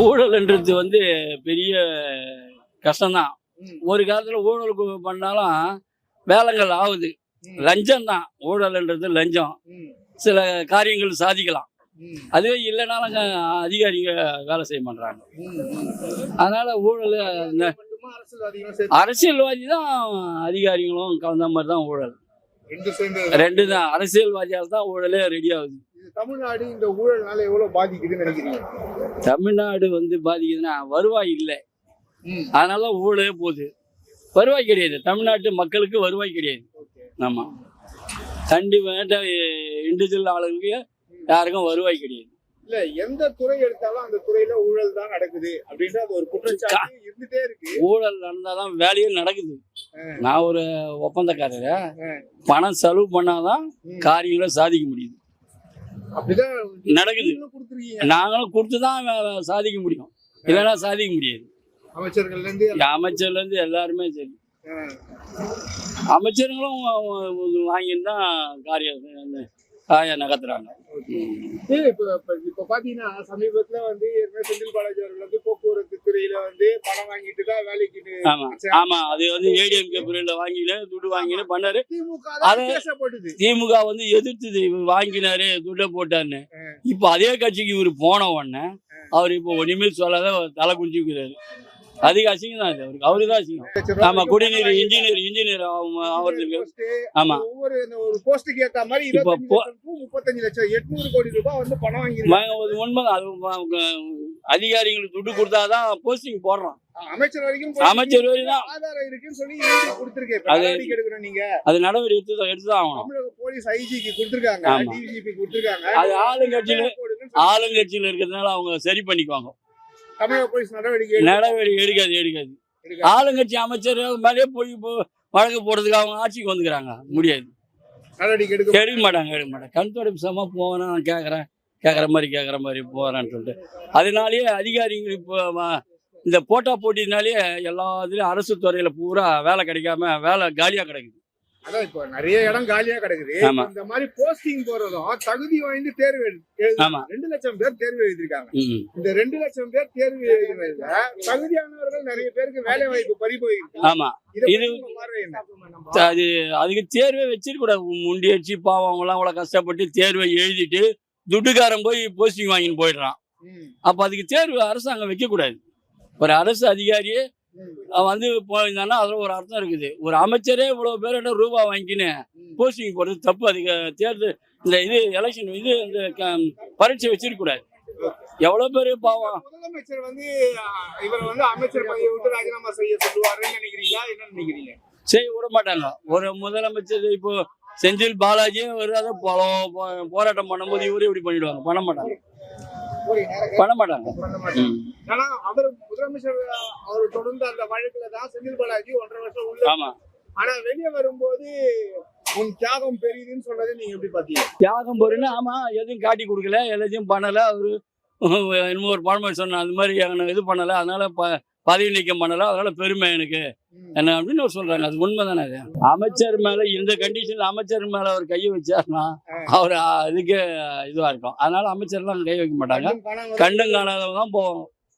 ஊழல்ன்றது வந்து பெரிய கஷ்டம்தான். ஒரு காலத்தில் ஊழல் பண்ணாலும் வேலைகள் ஆகுது. லஞ்சம் தான் ஊழல்ன்றது லஞ்சம். சில காரியங்கள் சாதிக்கலாம். அதுவே இல்லைனாலும் அதிகாரிங்க வேலை செய்ய மாட்டாங்க. அதனால ஊழல் அரசியல்வாதி தான் அதிகாரிகளும் கலந்த மாதிரி தான் ஊழல். ரெண்டு தான் அரசியல்வாதியால் தான் ஊழலே ரெடி ஆகுது. தமிழ்நாடு இந்த ஊழல்னால எவ்வளவு பாதிக்குதுன்னு நினைக்கிறீங்க? தமிழ்நாடு வந்து பாதிக்குதுன்னா வருவாய் இல்லை. அதனால தான் ஊழலே போகுது. வருவாய் கிடையாது. தமிழ்நாட்டு மக்களுக்கு வருவாய் கிடையாது. ஓகே. ஆமாம் கண்டிப்பாக இண்டிவிஜுவல் ஆளுங்களுக்கு யாருக்கும் வருவாய் கிடையாது. இல்ல எந்த துறை எடுத்தாலும் அந்த துறையில ஊழல் தான் நடக்குது அப்படின்ற அது ஒரு குற்றச்சாட்டு இருந்துட்டே இருக்கு. ஊழல் நடந்தால் தான் வேலையே நடக்குது. நான் ஒரு ஒப்பந்தக்காரர். பணம் செலவு பண்ணாதான். காரியங்களை சாதிக்க முடியுது. நடக்குது. நீங்களும் கொடுத்துருக்கீங்க. நாங்களும் கொடுத்து தான் வே- சாதிக்க முடியும். இல்லைன்னா சாதிக்க முடியாது. அமைச்சர்கள்ல இருந்து அமைச்சர்லேருந்து எல்லாருமே சரி. அமைச்சர்களும் வாங்கிட்டு தான் காரியம் காய நகர்த்துறாங்க. ஏய், இப்ப இப்ப இப்ப பாத்தீங்கன்னா சமீபத்துல வந்து ஏற்கனவே செந்தில் பாலாஜி அவர்கள் வந்து போக்குவரத்து துறையில வந்து பணம் வாங்கிட்டு தான் வேலைக்கு ஆமா ஆமா அது வந்து ஏடிஎம்கே பிரிவில் வாங்கினு துட்டு வாங்கினு பண்ணாரு. திமுக திமுக வந்து எதிர்த்தது இவர் வாங்கினாரு துட்டை போட்டாருன்னு. இப்போ அதே கட்சிக்கு இவர் போன உடனே அவர் இப்போ ஒண்ணுமே சொல்லாத தலை குடிச்சுக்கிறாரு அதிக அசிங்கம் தான் அவருக்கு அவரு தான் அசிங்கம் ஆமா குடிநீர் இன்ஜினியர் இன்ஜினியர் அவருக்கு ஆமா. ஒவ்வொரு போஸ்டுக்கு ஏத்த மாதிரி இப்ப முப்பத்தஞ்சு லட்சம் எட்நூறு கோடி ரூபாய் வந்து பணம் வாங்கி ம- அது அதிகாரிகளுக்கு துட்டு கொடுத்தாதான் போஸ்டிங் போடுறோம். அமைச்சர் வரைக்கும் அமைச்சர் வரைக்கும். ஆதாரம் இருக்குன்னு சொல்லி கொடுத்திருக்கேன் நடவடிக்கை எடுக்கணும் நீங்க. அது நடவடிக்கை எடுத்து எடுத்து தான் ஆகணும். தமிழக போலீஸ் ஐஜிக்கு கொடுத்திருக்காங்க. டிஜிபி கொடுத்திருக்காங்க. அது ஆளுங்கட்சியில் இருக்கிறதுனால அவங்க சரி பண்ணிக்குவாங்க. தமிழக போலீஸ் நடவடிக்கை எடுக்க- நடவடிக்கை எடுக்காது எடுக்காது. எடுக்க- ஆளுங்கட்சி அமைச்சர் மேலே போய் வழக்கு போடுறதுக்கு அவங்க ஆட்சிக்கு வந்துக்கிறாங்க. முடியாது. நடவடிக்கை எடுக்க எடுக்க மாட்டாங்க எடுக்க மாட்டாங்க. கண் தொடர்பு சம போவேன்? நான் கேட்குறேன் கேட்குற மாதிரி கேட்குற மாதிரி போகிறேன்னு சொல்லிட்டு. அதனாலேயே அதிகாரிகள் இப்போ இந்த போட்டா போட்டினாலே எல்லா இதுலேயும் அரசு துறையில் பூரா வேலை கிடைக்காம வேலை காலியாக கிடக்குது. அதான் இப்போ நிறைய இடம் காலியா கிடக்குது. ஆமா. இந்த மாதிரி போஸ்டிங் போறதும் தகுதி வாய்ந்து தேர்வு ஆமா. ரெண்டு லட்சம் பேர் தேர்வு எழுதிருக்காங்க இந்த ரெண்டு லட்சம் பேர் தேர்வு எழுதுறதுல தகுதியானவர்கள் நிறைய பேருக்கு வேலை வாய்ப்பு பறி போயிருக்கு. ஆமாம் இதை? அது அதுக்கு தேர்வே வச்சிருக்கூடாது. முண்டி அடிச்சு பாவம் அவங்களாம் அவ்வளோ கஷ்டப்பட்டு தேர்வை எழுதிட்டு துட்டுக்காரன் போய் போஸ்டிங் வாங்கின்னு போயிடுறான். அப்போ அதுக்கு தேர்வு அரசாங்கம் வைக்கக்கூடாது. ஒரு அரசு அதிகாரியே வந்து போயிருந்தானா அதில் ஒரு அர்த்தம் இருக்குது. ஒரு அமைச்சரே இவ்வளோ பேர்கிட்ட ரூபா வாங்கிக்கின்னு. போஸ்டிங் போடுறது தப்பு. அதுக்கு தேர்தல் இந்த இது எலெக்ஷன் இது இந்த பரீட்சை வச்சிருக்கக்கூடாது. எவ்வளோ பேர் பாவம். முதலமைச்சர் வந்து இவரை வந்து அமைச்சர் பதவியை விட்டு ராஜினாமா செய்ய சொல்லுவாருன்னு நினைக்கிறீங்களா? என்ன நினைக்கிறீங்க? செய்ய விட மாட்டாங்க. ஒரு முதலமைச்சர் இப்போ செந்தில் பாலாஜியே ஒரு அதை போராட்டம் பண்ணும்போது இவரே இப்படி பண்ணிடுவாங்க. பண்ண மாட்டாங்க. பண்ண மாட்டாங்க. பண்ண மாட்டாங்க. ம். ஆனா அவர் முதலமைச்சர் அவர் தொடர்ந்து அந்த வழக்குல தான் செந்தில் பாலாஜி ஒன்றரை வருஷம் உள்ள ஆமா. ஆனா வெளியே வரும்போது உன் தியாகம் பெரியதுன்னு சொல்றதை நீங்க எப்படி பாத்தீங்க? தியாகம் பொருள்னு ஆமா எதுவும் காட்டி கொடுக்கல எல்லாத்தையும் பண்ணல அவரு என்னமோ ஒரு பழமொழி சொன்ன அந்த மாதிரி இது பண்ணல. அதனால பதவி நீக்கம் பண்ணல அதனால பெருமை எனக்கு. என்ன அப்படின்னு சொல்றாங்க அது உண்மைதானே அது? அமைச்சர் மேல இந்த கண்டிஷன்ல அமைச்சர் மேல அவர் கையை வச்சாருன்னா அவர் இதுக்கு இதுவா இருக்கும். அதனால அமைச்சர்லாம் கை வைக்க மாட்டாங்க. கண்டும் காணாதவங்க தான் போவாங்க